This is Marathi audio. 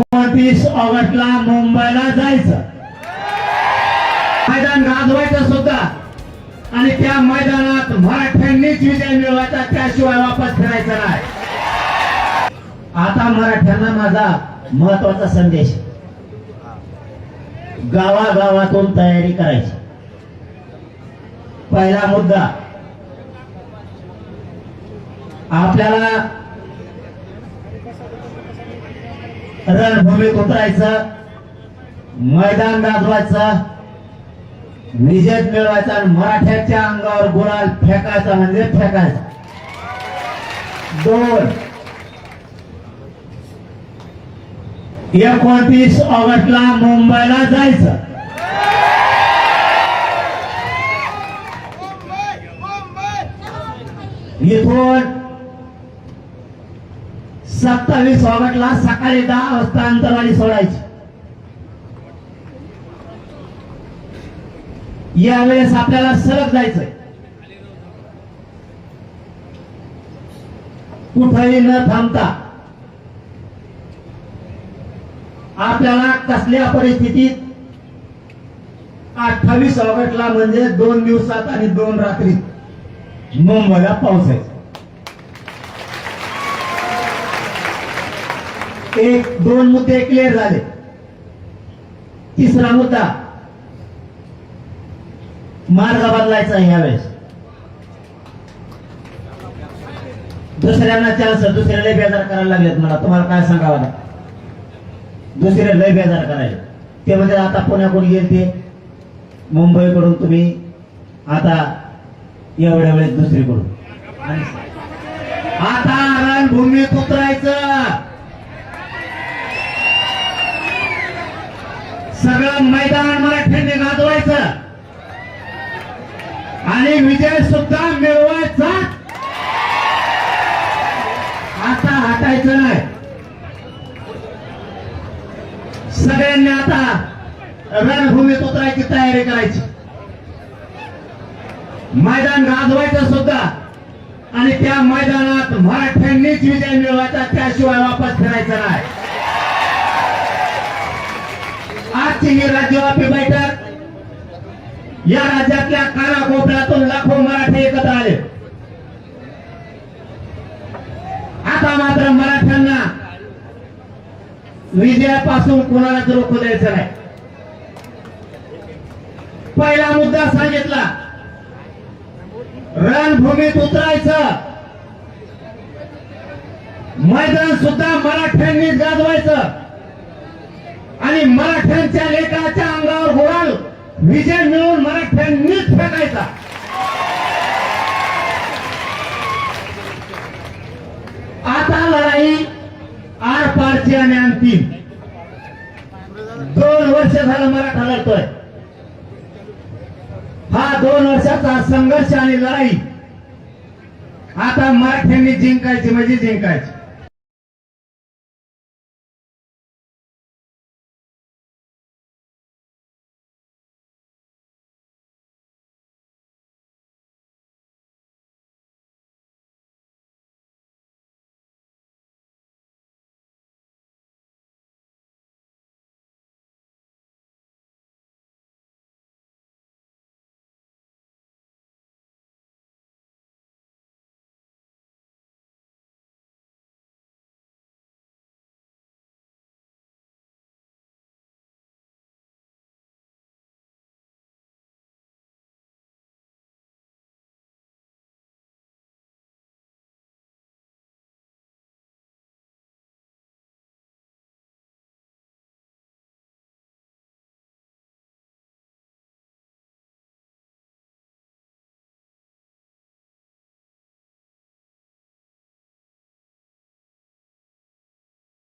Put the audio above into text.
एकोणतीस ऑगस्टला मुंबईला जायचं. मैदान गाजवायचं सुद्धा. आणि त्या मैदानात मराठ्यांनीच विजय मिळवायचा त्याशिवाय वापस फिरायचं नाही. आता मराठ्यांना माझा महत्त्वाचा संदेश. गावागावातून तयारी करायची. पहिला मुद्दा. आपल्याला रणभूमीत उतरायचं मैदान गाजवायचं विजय मिळवायचा आणि मराठ्याच्या अंगावर गुलाल फेकायचा म्हणजे फेकायचा. दोन. एकोणतीस ऑगस्टला मुंबईला जायचं. इथून सत्तावीस ऑगस्टला सकाळी दहा वाजता अंतरवाली सोडायची. यावेळेस आपल्याला सरक जायचंय. कुठेही न थांबता आपल्याला कसल्या परिस्थितीत अठ्ठावीस ऑगस्टला म्हणजे दोन दिवसात आणि दोन रात्रीत मुंबईला पावसायचं एक दोन मुद्दे क्लिअर झाले. तिसरा मुद्दा मार्ग बदलायचा आहे यावेळेस. दुसऱ्यांना चान्स दुसरे लय बेजार करायला लागलेत मला. तुम्हाला काय सांगावं आता? दुसरे लय बेजार करायचे ते म्हणजे आता पुण्याकडून येईल ते? मुंबईकडून तुम्ही आता एवढ्या वेळेस दुसरीकडून. आता रणभूमीत उतरायचं मैदान मराठ्यांनी गाजवायचं. आणि विजय सुद्धा मिळवायचा. आता हटायचं नाही. सगळ्यांनी आता रणभूमीत उतरायची तयारी करायची. मैदान गाजवायचं सुद्धा. आणि त्या मैदानात मराठ्यांनीच विजय मिळवायचा त्याशिवाय वापस फिरायचा नाही. आजची ही राज्यव्यापी बैठक या राज्यातल्या कानाकोपऱ्यातून लाखो मराठी एकत्र आले. आता मात्र मराठ्यांना विजयापासून कोणालाच रोखू द्यायचं नाही. पहिला मुद्दा सांगितला रणभूमीत उतरायचं. मैदान सुद्धा मराठ्यांनीच गाजवायचं. आणि मराठ्यांच्या लेखाच्या अंगावर गुलाल विजय मिळवून मराठ्यांनीच फेकायचा आता लढाई आरपारची आणि अंतिम. दोन वर्ष झालं मराठा लढतोय. हा दोन वर्षाचा संघर्ष आणि लढाई. आता मराठ्यांनी जिंकायची म्हणजे जिंकायची.